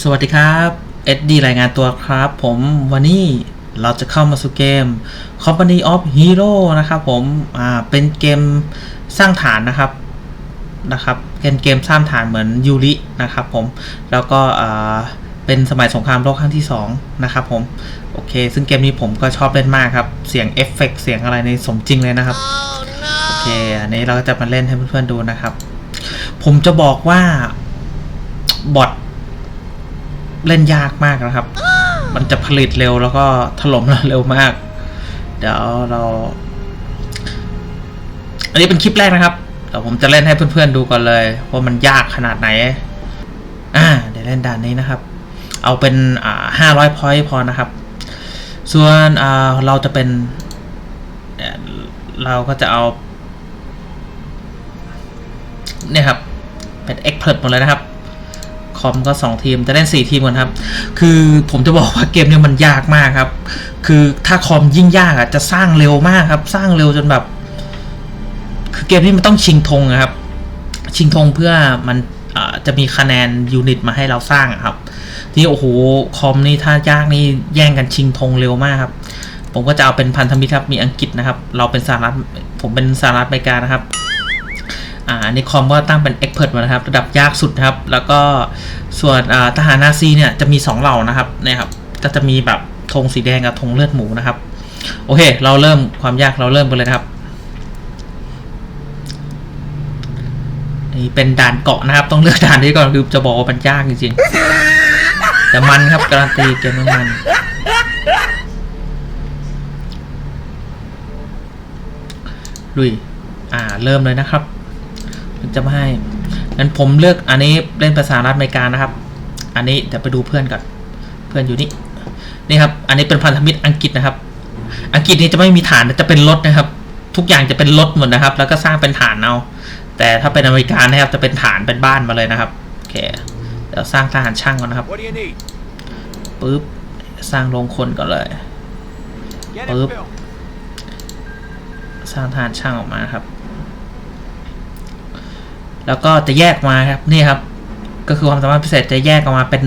สวัสดีครับเอ็ดดีรายงานตัวครับ ผมวันนี้เราจะเข้ามาสู่เกม Company of Hero นะครับผมอ่าเป็นเกมสร้างฐานนะครับนะครับเป็นเกมสร้างฐานเหมือนยูรินะครับผมแล้วก็อ่าเป็นสมัยสงครามโลกครั้งที่2นะครับผมโอเค ซึ่งเกมนี้ผมก็ชอบเล่นมากครับ เสียงเอฟเฟกต์เสียงอะไรในสมจริงเลยนะครับโอเคอันนี้เราก็จะมาเล่นให้เพื่อนๆดูนะครับ ผมจะบอกว่าบอท เล่นยากมากนะครับ มันจะผลิตเร็วแล้วก็ถล่มเราเร็วมาก เดี๋ยวเรา อันนี้เป็นคลิปแรกนะครับเดี๋ยวผมจะเล่นให้เพื่อนๆดูก่อนเลยว่ามันยากขนาดไหน อ่า เดี๋ยวเล่นด่านนี้นะครับ เอาเป็นอ่าห้าร้อยพอยต์พอนะครับ ส่วนอ่าเราจะเป็นเอ่อเราก็จะเอา เนี่ยครับ เป็นเอ็กเพรสหมดเลยนะครับ คอมก็2ทีมจะเล่น4ทีมกันครับ คือผมจะบอกว่าเกมนี้มันยากมากครับ คือถ้าคอมยิ่งยากอะจะสร้างเร็วมากครับ สร้างเร็วจนแบบ คือเกมนี้มันต้องชิงธงครับ ชิงธงเพื่อมันจะมีคะแนนยูนิตมาให้เราสร้างครับ ที่โอ้โหคอมนี่ถ้ายากนี่แย่งกันชิงธงเร็วมากครับ ผมก็จะเอาเป็นพันธมิตรครับมีอังกฤษนะครับ เราเป็นสหรัฐผมเป็นสหรัฐอเมริกานะครับ อ่าอันนี้คอมก็ตั้งเป็น Expert มานะครับ ระดับยากสุดครับ แล้วก็ส่วนอ่าทหารนาซีเนี่ยจะมี 2 เหล่านะครับนี่ยครับก็จะมีแบบธงสีแดงกับธงเลือดหมูนะครับ โอเค เราเริ่มความยากเราเริ่มกันเลยครับนี่เป็นด่านเกาะนะครับ ต้องเลือกด่านนี้ก่อนคือจะบอกว่ามันยากจริงๆแต่มันครับการันตีเกมนี้มันลุย อ่า เริ่มเลยนะครับ จะมาให้งั้นผมเลือกอันนี้เล่นภาษารัฐอเมริกานะครับ อันนี้เดี๋ยวไปดูเพื่อนก่อนเพื่อนอยู่นี่นี่ครับ อันนี้เป็นพันธมิตรอังกฤษนะครับ อังกฤษนี่จะไม่มีฐานจะเป็นรถนะครับ ทุกอย่างจะเป็นรถหมดนะครับ แล้วก็สร้างเป็นฐานเอา แต่ถ้าเป็นอเมริกานะครับ จะเป็นฐานเป็นบ้านมาเลยนะครับโอเคเดี๋ยวสร้างทหารช่างก่อนนะครับ What do you need? ปึ๊บสร้างโรงคนก่อนเลย Get Boop. it built. สร้างทหารช่างออกมาครับ แล้วก็จะแยกมาครับนี่ครับ ก็คือความสามารถพิเศษจะแยกออกมาเป็น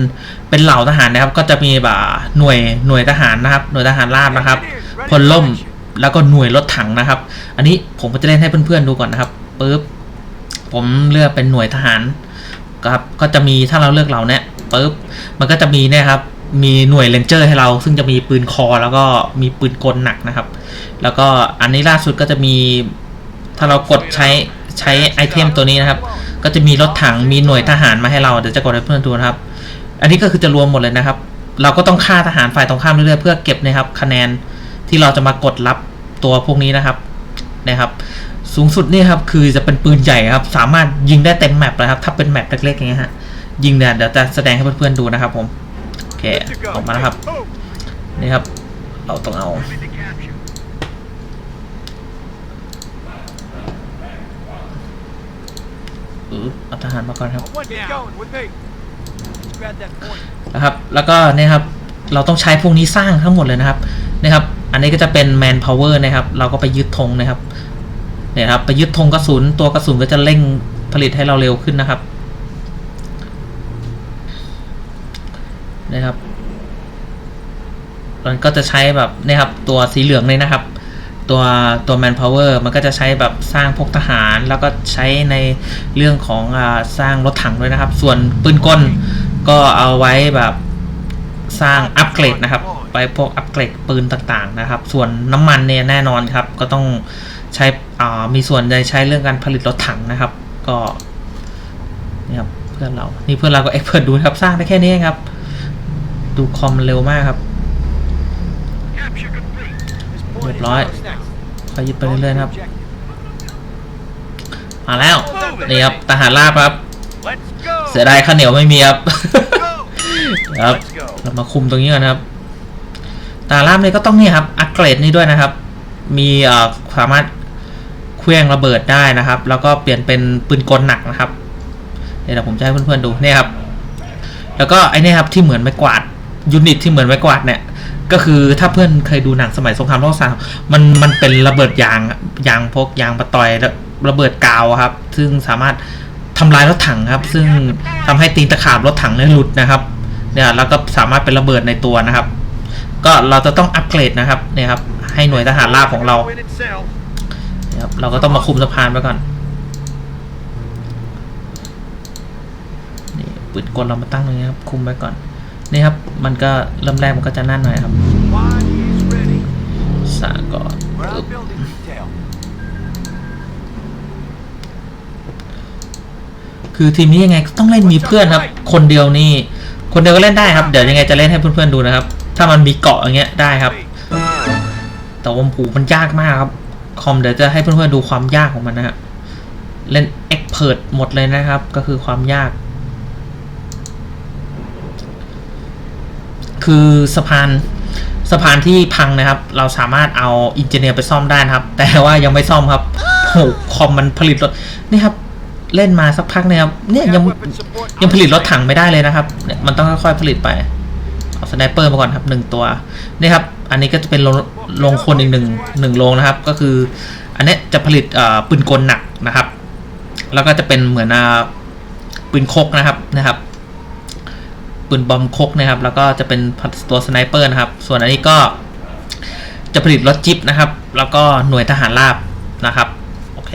เป็นเหล่าทหารนะครับ ก็จะมีแบบหน่วยหน่วยทหารนะครับ หน่วยทหารราบนะครับพลล่มแล้วก็หน่วยรถถังนะครับ อันนี้ผมก็จะเล่นให้เพื่อนๆดูก่อนนะครับปึ๊บผมเลือกเป็นหน่วยทหารครับก็จะมีถ้าเราเลือกเราเนี่ยปึ๊บมันก็จะมีเนี่ยครับมีหน่วยเลนเจอร์ให้เรา ซึ่งจะมีปืนคอ แล้วก็มีปืนกลหนักนะครับ แล้วก็อันนี้ล่าสุดก็จะมีถ้าเรากดใช้ ใช้ไอเทมตัวนี้นะครับ ก็จะมีรถถังมีหน่วยทหารมาให้เราเดี๋ยวจะกดให้เพื่อนดูนะครับ อันนี้ก็คือจะรวมหมดเลยนะครับ เราก็ต้องฆ่าทหารฝ่ายตรงข้ามเรื่อยๆเพื่อเก็บนะครับ คะแนนที่เราจะมากดรับตัวพวกนี้นะครับนะครับ สูงสุดนี่ครับคือจะเป็นปืนใหญ่ครับ สามารถยิงได้เต็มแมปเลยครับ ถ้าเป็นแมปเล็กๆอย่างเงี้ยฮะยิงเนี่ยเดี๋ยวจะแสดงให้เพื่อนๆดูนะครับผมโอเคออกมาแล้วครับนี่ครับ เราต้องเอา Ready to capture. อือเอาทหารมาก่อนครับ One down. going with me. Grab that point. นะครับ แล้วก็เนี่ยครับเราต้องใช้พวกนี้สร้างทั้งหมดเลยนะครับนี่ครับ อันนี้ก็จะเป็น man power นะครับ เราก็ไปยึดธงนะครับเนี่ยครับไปยึดธงกระสุนตัวกระสุนก็จะเร่งผลิตให้เราเร็วขึ้นนะครับนะครับมันก็จะใช้แบบเนี่ยครับตัวสีเหลืองเลยนะครับ ตัวตัว man power มันก็จะใช้แบบสร้างพวกทหาร แล้วก็ใช้ในเรื่องของอสร้างรถถังด้วยนะครับ ส่วนปืนกลก็เอาไว้แบบสร้างอัปเกรดนะครับ ไปพวกอัปเกรดปืนต่างๆนะครับ ส่วนน้ำมันเนี่ยแน่นอนครับ ก็ต้องใช้อ่ามีส่วนในใช้เรื่องการผลิตรถถังนะครับ ก็นี่ครับเพื่อนเรานี่เพื่อนเราก็เอ็กเพิร์ดดูนะครับสร้างได้แค่นี้ครับ ดูคอมเร็วมากครับ Capture complete. This point Red is light. ours next. ขอยึดไปเรื่อยๆนะครับ Objective. มาแล้ว นี่ครับทหารราบครับ Let's go. เสียดายข้าวเหนียวไม่มีครับ Go. ครับ Let's go. เรามาคุมตรงนี้ก่อนนะครับ ตาล่ามนี่ก็ต้องนี่ครับ อัปเกรดนี่ด้วยนะครับ มีเอ่อสามารถเคลื่องระเบิดได้นะครับ แล้วก็เปลี่ยนเป็นปืนกลหนักนะครับ เดี๋ยวผมจะให้เพื่อนๆดูเนี่ยครับ แล้วก็ไอ้นี่ครับที่เหมือนไม้กวาดยูนิตที่เหมือนไม้กวาดเนี่ย ก็คือถ้าเพื่อนเคยดูหนังสมัยสงครามโลกสามมันมันเป็นระเบิดยางยางพกยางปะตอยระเบิดกาวครับ ซึ่งสามารถทำลายรถถังครับ ซึ่งทำให้ตีนตะขาบรถถังเนี่ยหลุดนะครับ เนี่ยแล้วก็สามารถเป็นระเบิดในตัวนะครับ ก็เราจะต้องอัปเกรดนะครับเนี่ยครับ ให้หน่วยทหารราบของเราเนี่ยครับเราก็ต้องมาคุมสะพานไว้ก่อนนี่ปืนกลเรามาตั้งตรงนี้ครับคุมไว้ก่อน นี่ครับ มันก็เริ่มแรกมันก็จะนั่นหน่อยครับสาก่อนคือทีมนี้ยังไงต้องเล่นมีเพื่อนครับ คนเดียวนี่ คนเดียวก็เล่นได้ครับ เดี๋ยวยังไงจะเล่นให้เพื่อนๆดูนะครับ ถ้ามันมีเกาะอย่างเงี้ยได้ครับ แต่ว่าผูมันยากมากครับ คอมเดี๋ยวจะให้เพื่อนๆดูความยากของมันนะฮะ เล่นเอ็กเพิดหมดเลยนะครับ ก็คือความยาก คือสะพานสะพานที่พังนะครับ เราสามารถเอาอินเจเนียร์ไปซ่อมได้นะครับ แต่ว่ายังไม่ซ่อมครับโหคอมมันผลิตรถนี่ครับเล่นมาสักพักนี่ยครับเนี่ยยังยังผลิตรถถังไม่ได้เลยนะครับเนี่ยมันต้องค่อยๆผลิตไปเอาสไนเปอร์มาก่อนครับหนึ่งตัวนี่ครับ อันนี้ก็จะเป็นโรงโรงคนอีกหนึ่งหนึ่งโรงนะครับ ก็คือ อันนี้จะผลิตปืนกลหนักนะครับ แล้วก็จะเป็นเหมือนปืนคกนะครับนะครับ ปืนบอมคกนะครับ แล้วก็จะเป็นตัวสไนเปอร์นะครับ ส่วนอันนี้ก็จะผลิตรถจิ๊บนะครับ แล้วก็หน่วยทหารราบนะครับโอเค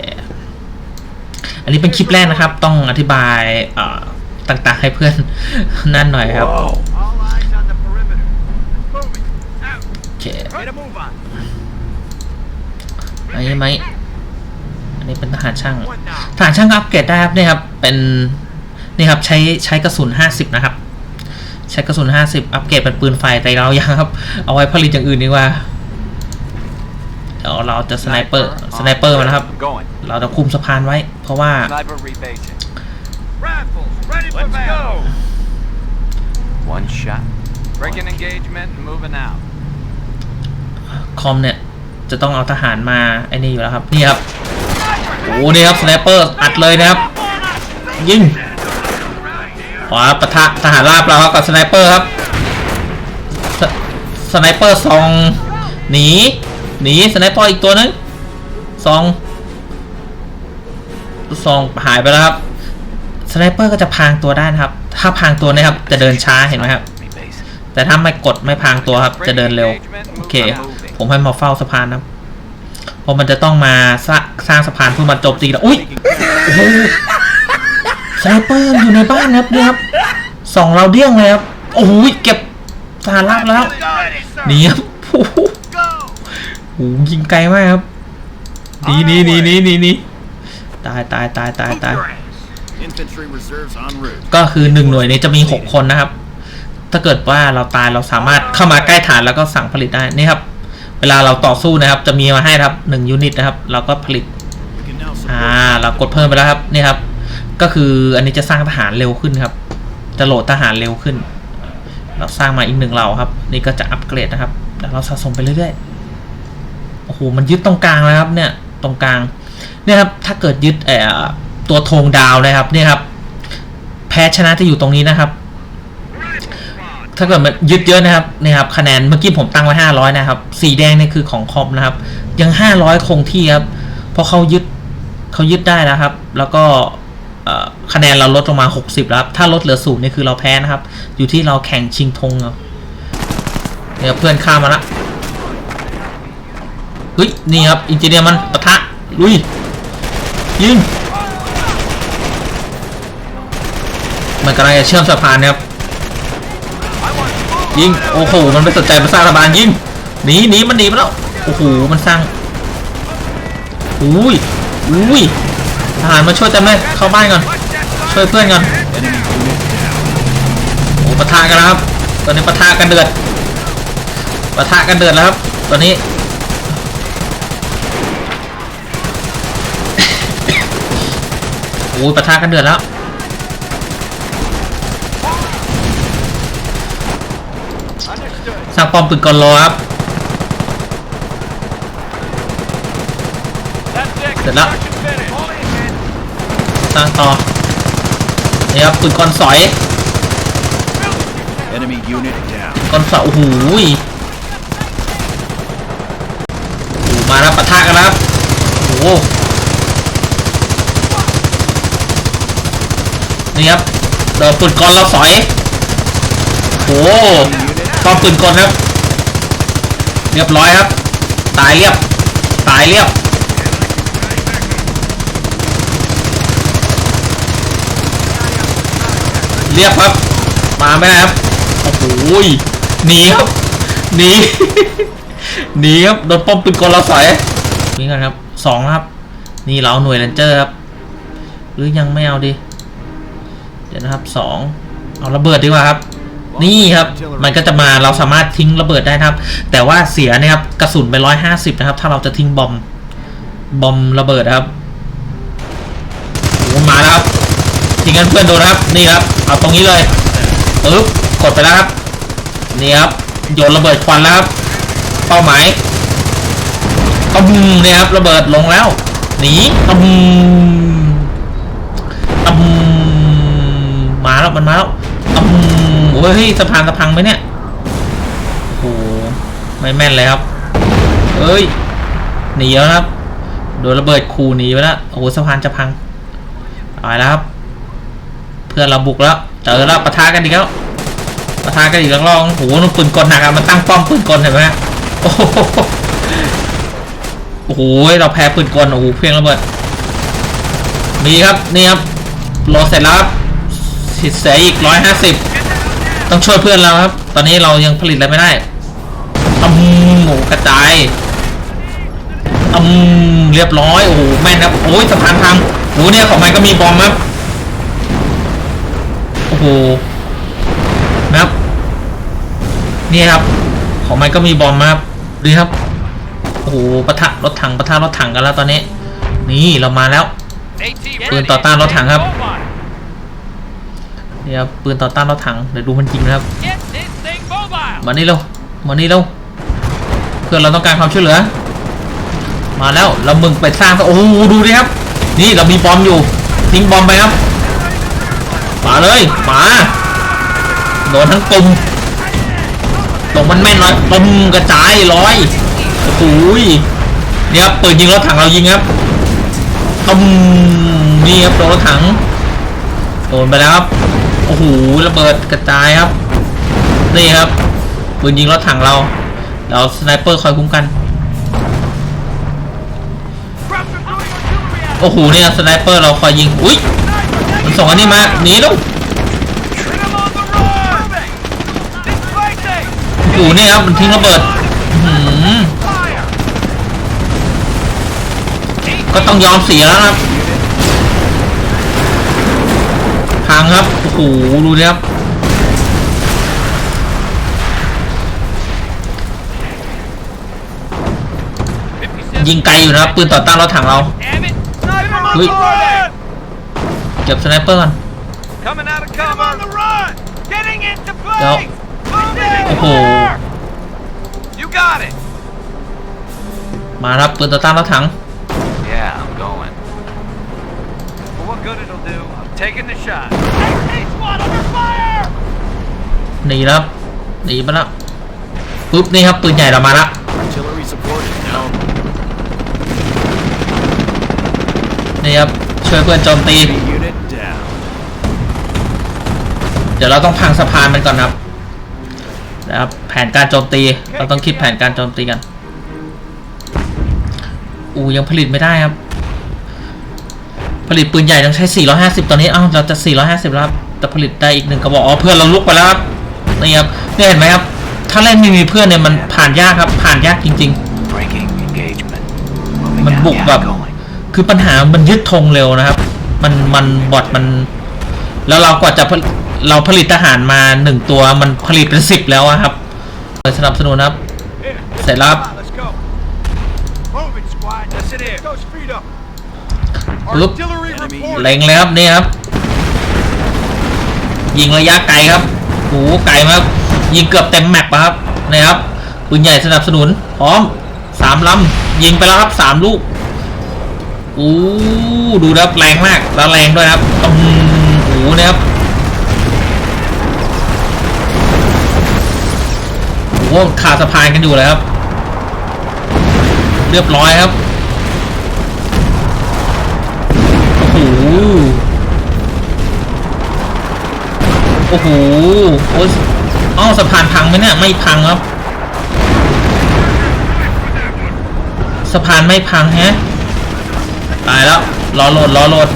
อันนี้เป็นคลิปแรกนะครับ ต้องอธิบายเอ่อต่างๆให้เพื่อนนั่นหน่อยครับ All eyes on the perimeter. Moving. Out. โอเค Get a move on. อันนี้ไหมอันนี้เป็นทหารช่าง One now. ทหารช่างก็อัปเกรดได้ครับนี่ครับเป็นนี่ครับใช้ใช้กระสุน 50 นะครับ ใช้กระสุน 50 อัปเกรดเป็นปืนไฟแต่เรายังครับ เอาไว้ผลิตอย่างอื่นดีกว่าเดี๋ยวเราจะสไนเปอร์สไนเปอร์มานะครับ Going. เราจะคุมสะพานไว้ เพราะว่า Sniper rebasing. Rifles ready for Let's battle. One shot. Breaking engagement and moving out. คอมเนี่ย จะต้องเอาทหารมาไอ้นี่อยู่แล้วครับ นี่ครับ โอ้นี่ครับสไนเปอร์อัดเลยนะครับ ยิง ขวาปะทะทหารราบเราครับกับสไนเปอร์ครับสสไนเปอร์ซองหนีหนีสไนเปอร์อีกตัวนึงซองซองหายไปแล้วครับสไนเปอร์ก็จะพางตัวได้นะครับ ถ้าพางตัวเนะครับ จะเดินช้าเห็นไหมครับ แต่ถ้าไม่กดไม่พางตัวครับ จะเดินเร็ว โอเค ผมให้มาเฝ้าสะพานนะเพราะมันจะต้องมาสร้างสะพานเพื่อมาโจมตีเราอุ้ยโอ้โห ไนเปอร์อยู่ในบ้านครับเนี่ยครับสองเราเดี้ยงเลยครับโอ้โหเก็บสารลับแล้วหนีครับโอ้โหยิงไกลมากครับหนีหนีหนีหนีหนีหนีตายตายตายตายตายก็คือหนึ่งหน่วยนี้จะมีหกคนนะครับ ถ้าเกิดว่าเราตายเราสามารถเข้ามาใกล้ฐานแล้วก็สั่งผลิตได้นี่ครับ เวลาเราต่อสู้นะครับ จะมีมาให้ครับหนึ่งยูนิตนะครับ เราก็ผลิต อ่า เรากดเพิ่มไปแล้วครับนี่ครับ ก็คืออันนี้จะสร้างทหารเร็วขึ้นครับ จะโหลดทหารเร็วขึ้น เราสร้างมาอีกหนึ่งเหล่าครับ นี่ก็จะอัปเกรดนะครับเดี๋ยวเราสะสมไปเรื่อยๆโอ้โหมันยึดตรงกลางแล้วครับเนี่ย ตรงกลางเนี่ยครับถ้าเกิดยึดเอ่อตัวธงดาวนะครับเนี่ยครับ แพ้ชนะจะอยู่ตรงนี้นะครับ ถ้าเกิดมันยึดเยอะนะครับเนี่ยครับคะแนนเมื่อกี้ผมตั้งไว้ห้าร้อยนะครับ สีแดงนี่คือของคอมนะครับ ยังห้าร้อยคงที่ครับเพราะเขายึดเขายึดได้แล้วครับ แล้วก็ คะแนนเราลดลงมา 60 แล้ว ถ้าลดเหลือศูนย์นี่คือเราแพ้นะครับ อยู่ที่เราแข่งชิงธงครับเนี่ยเพื่อนข้ามมาละเฮ้ย นี่ครับ อินจิเนียร์มันปะทะ ลุย ยิง มันกำลังจะเชื่อมสะพานนะครับ ยิง โอ้โห มันไม่สนใจมาสร้างสะพานยิง หนีหนีมันหนีมาแล้ว โอ้โห มันสร้าง อุ้ย อุ้ยทหารมาช่วยเต็มเลยเข้าบ้านก่อน ช่วยเพื่อนก่อนโอ้ปะทะกันแล้วครับ ตอนนี้ปะทะกันเดือดปะทะกันเดือดแล้วครับ ตอนนี้โอ้ยปะทะกันเดือดแล้วสร้างป้อมปืนกลรอครับ That's it. Good luck. Construction finished. All in, man. สร้างต่อ นี่ครับปืนกลสอย enemy unit down. กลสอยโอ้โหยโอ้โหมาแล้วปะทะกันแล้วครับโอ้โหนี่ครับเดินปืนกลเราสอยป้อมปืนกลครับ เรียบร้อยครับ ตายเรียบ ตายเรียบ เรียบครับ มาไม่ได้ครับโอ้โหยหนีครับหนีหนีครับโดนป้อมปืนกลเราสอยนี่กันครับสองครับ นี่เราหน่วยเรนเจอร์ครับ หรือยังไม่เอาดิเดี๋ยวนะครับสองเอาระเบิดดีกว่าครับ นี่ครับมันก็จะมาเราสามารถทิ้งระเบิดได้ครับ แต่ว่าเสียนี่ยครับกระสุนไปร้อยห้าสิบนะครับ ถ้าเราจะทิ้งบอมบอมระเบิดครับโอ้มาแล้วครับ ทิ้งกันเพื่อนโดนนะครับ นี่ครับ เอาตรงนี้เลยปึ๊บกดไปแล้วครับ นี่ครับ โยนระเบิดควันแล้วครับ เป้าหมายตุ้มนี่ครับ ระเบิดลงแล้ว หนีตุ้มตุ้มมาแล้ว มันมาแล้วตุ้มโอ้ยสะพานสะพังไหมเนี่ย โอ้โหไม่แม่นเลยครับ เอ้ย หนีแล้วครับ โดนระเบิดคูหนีไปแล้ว โอ้โหสะพานจะพังตายแล้วครับ เพื่อนเราบุกแล้วเจอแล้วปะทะกันอีกแล้วปะทะกันอีกแล้วลองโอ้โหนุ่นปืนกลหนักอะมันตั้งป้อมปืนกลเห็นไหมโอ้โหโอ้โหเราแพ้ปืนกลโอ้โหเพียงระเบิดมีครับนี่ครับโหลดเสร็จแล้วครับสิเสียอีกร้อยห้าสิบต้องช่วยเพื่อนเราครับ ตอนนี้เรายังผลิตอะไรไม่ได้อืมโอ้โหกระจายอืมเรียบร้อยโอ้โหแม่นครับโอ้ยสะพานพังโอ้โหเนี่ยของมันก็มีบอมครับ โอ้โหนะครับ นี่ครับ ของมันก็มีบอมมาครับดูครับโอ้โหปะทะรถถังปะทะรถถังกันแล้วตอนนี้ นี่เรามาแล้วปืนต่อต้านรถถังครับนี่ครับปืนต่อต้านรถถังเดี๋ยวดูมันจริงนะครับมานี่เร็วมานี่เร็วเพื่อนเราต้องการความช่วยเหลือ มาแล้วเรามึงไปสร้างโอ้โหดูดิครับ นี่เรามีบอมอยู่ทิ้งบอมไปครับ มาเลยมาโดนทั้งกลุ่มตรงมันแม่นน้อยปมกระจายร้อยโอ้โหยเนี่ยครับปืนยิงรถถังเรายิงครับตุ้มนี่ครับโดนรถถังโดนไปแล้วครับโอ้โหระเบิดกระจายครับนี่ครับปืนยิงรถถังเราเราสไนเปอร์คอยคุ้มกันโอ้โหเนี่ยสไนเปอร์เราคอยยิงอุ้ย ส่งอันนี้มาหนีลูก Hit him on the run! Displacing! โอ้โหเนี่ยครับมันทิ้งระเบิดก็ต้องยอมเสียแล้วครับพังครับโอ้โหดูดิครับยิงไกลอยู่นะครับปืนต่อต้านรถถังเรา Damn it. Sniper on Wait. the run! เก็บสไนเปอร์ก่อน Coming out of Hit him on cover. the run! Getting into Yep. place! Moving! โอ้โห You got it. มาครับปืนต่อต้านรถถัง Yeah, I'm going. For what good it'll do, I'm taking the shot. AT squad under fire! หนีแล้วครับหนีไปแล้วปุ๊บนี่ครับปืนใหญ่เรามาแล้ว Artillery support is now นี่ครับช่วยเพื่อนโจมตี unit ดี๋ยวเราต้องพังสะพานมันก่อนครับนะครับ แผนการโจมตี เราต้องคิดแผนการโจมตีกัน อูยังผลิตไม่ได้ครับ ผลิตปืนใหญ่ต้องใช้ 450 ตอนนี้ เอ้า เราจะ 450 แล้วครับแต่ผลิตได้อีกหนึ่งกระบอก อ๋อ เพื่อนเราลุกไปแล้วครับ นี่ครับเนี่ยเห็นไหมครับ ถ้าเล่นไม่มีเพื่อนเนี่ยมันผ่านยากครับ ผ่านยากจริง ๆ มันบุกแบบ คือปัญหามันยึดธงเร็วนะครับ มัน มันบอดมัน แล้วเรากว่าจะ เราผลิตทหารมาหนึ่งตัวมันผลิตเป็นสิบแล้วครับสนับสนุนครับ เสร็จแล้วครับ Come on, let's go. Moving, squad. That's it here. Go speed up. Look. Artillery Enemy reporting. เล็งเลยครับนี่ครับ ยิงระยะไกลครับโอ้โหไกลมากยิงเกือบเต็มแมปะครับนี่ครับปืนใหญ่สนับสนุนพร้อมสามลำยิงไปแล้วครับสามลูกอู้ดูครับแรงมากแล้วแรงด้วยครับอืมโอ้โหนี่ครับ หขาดสะพานกันอยู่เลยครับ เรียบร้อยครับโอ้โหโอ้โหโอ้ยอ้าสะพานพังไหมเนี่ยไม่พังครับ สะพานไม่พังแฮะตายแล้วรอโหลดรอโหลด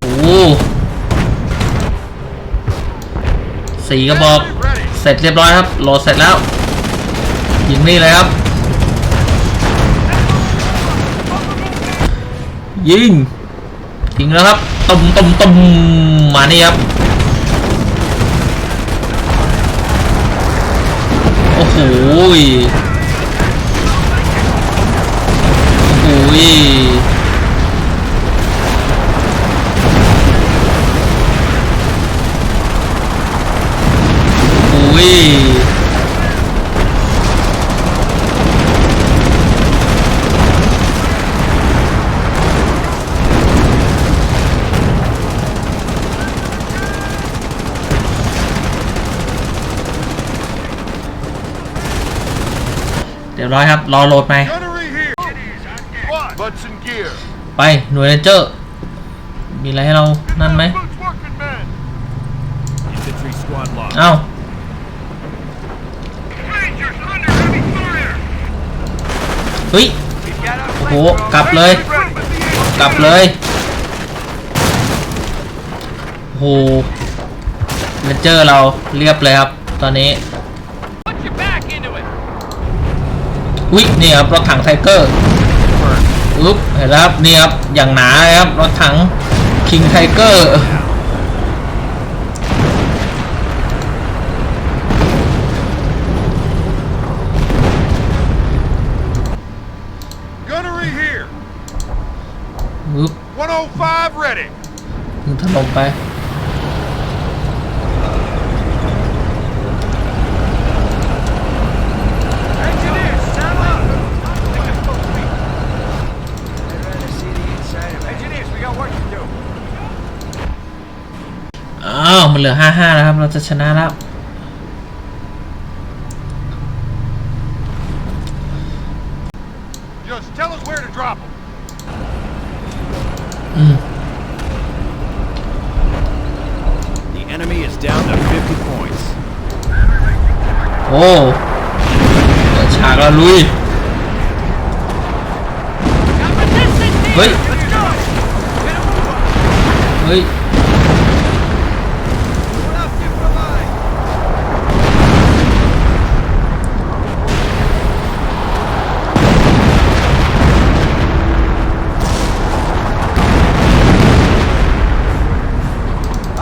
โอ้โหสี่กระบอกเสร็จเรียบร้อยครับโหลดเสร็จแล้ว ยิงนี่เลยครับ ยิง ยิงแล้วครับตุ่มตุ่มตุ่มมานี่ครับ โอ้โหโอ้โหยโอ้ย ดี๋ยวร้อยครับ รอโหลดไหม Gunnery here. What? Butts and gear. ไปหน่วยเรนเจอร์ มีอะไรให้เรานั่นไหม Boots working men. Infantry squad lost. เอ้า Rangers under heavy fire. เฮ้ย We've got our โอ้โห flamethrower กลับเลย กลับเลยโอ้โหเรนเจอร์เราเรียบเลยครับ ตอนนี้ อุ้ยนี่ครับรถถังไทเกอร์อุ๊บเห็นแล้วครับนี่ครับอย่างหนาเลยครับรถถังคิงไทเกอร์ Gunnery here. อุ๊บ105 ready. ยิงถล่มไป Engineers, stand up. Engineers, we got work to do. อ้าว มันเหลือห้าห้าแล้วครับ เราจะชนะแล้ว Just tell us where to drop them. อืม The enemy is down to 50 points. โอ้เปิดฉากแล้วลุยเฮ้ยเฮ้ย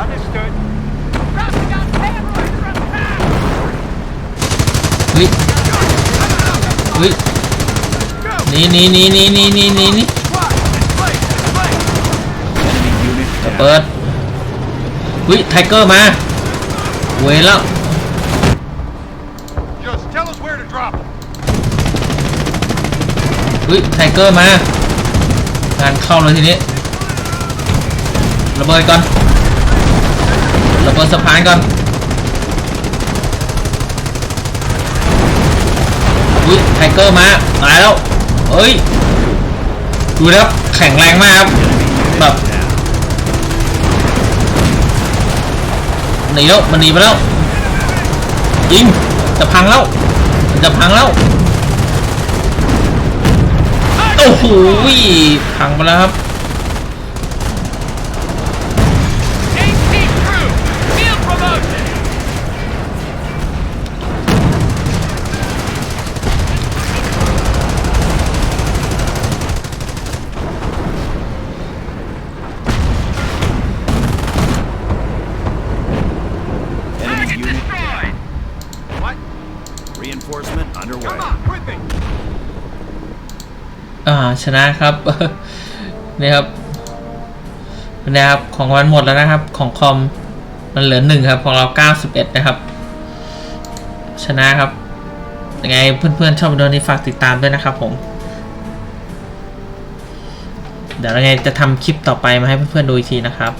Understood. เฮ้ยเฮ้ยหนีหนีหนีหนีหนีหนีหนีหนี Enemy unit จะ down. เปิดเฮ้ยไทเกอร์มาเวยแล้ว Just tell us where to drop them. เฮ้ยไทเกอร์มางานเข้าเลยทีนี้ระเบิดก่อนระเบิดสะพานก่อน อุ้ยไทเกอร์มาตายแล้วเอ้ยดูนะครับแข็งแรงมากครับแบบหนีแล้วมันหนีไปแล้วยิงจะพังแล้วมันจะพังแล้วโอ้โหพังไปแล้วครับ อ่าชนะครับนี่ครับนี่ครับของวันหมดแล้วนะครับ ของคอมมันเหลือหนึ่งครับ ของเรา91นะครับ ชนะครับยังไงเพื่อนๆชอบวิดีโอนี้ฝากติดตามด้วยนะครับผม เดี๋ยวยังไงจะทำคลิปต่อไปมาให้เพื่อนๆดูอีกทีนะครับ